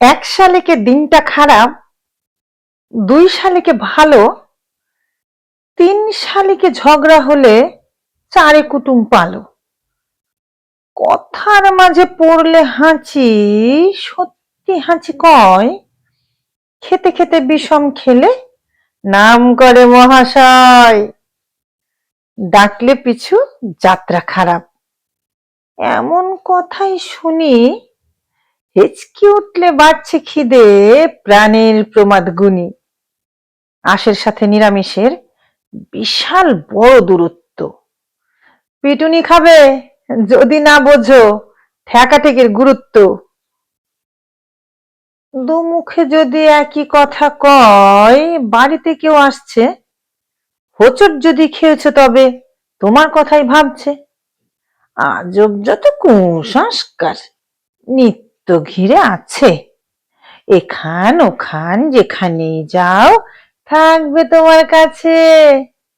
এক শালিকে দিনটা খারাপ, দুই শালিকে ভালো, তিন শালিকে ঝগড়া হলে চারে কুটুম পালো। কথার মাঝে পড়লে হাঁচি, সত্যি হাঁচি কয়? খেতে খেতে বিষম খেলে নাম করে মহাশয়। ডাকলে পিছু যাত্রা খারাপ। এমন কথাই শুনি হেঁচকি উঠলে বাড়ছে খিদে, প্রাণের প্রমাদ গুণী। আশের সাথে নিরামিষের বিশাল বড় দূরত্ব। পিটুনি খাবে, যদি না বোঝো, ঠেকাঠেকির গুরুত্ব। দুমুখে যদি একই কথা কয়, বাড়িতে কেউ আসছে? হোচট যদি খেয়েছো তবে, তোমার কথাই ভাবছে। আজব যত কুসংস্কার, নিত্য ঘিরে আছে। এখান ওখান যেখানে যাও থাকবে তোমার কাছে।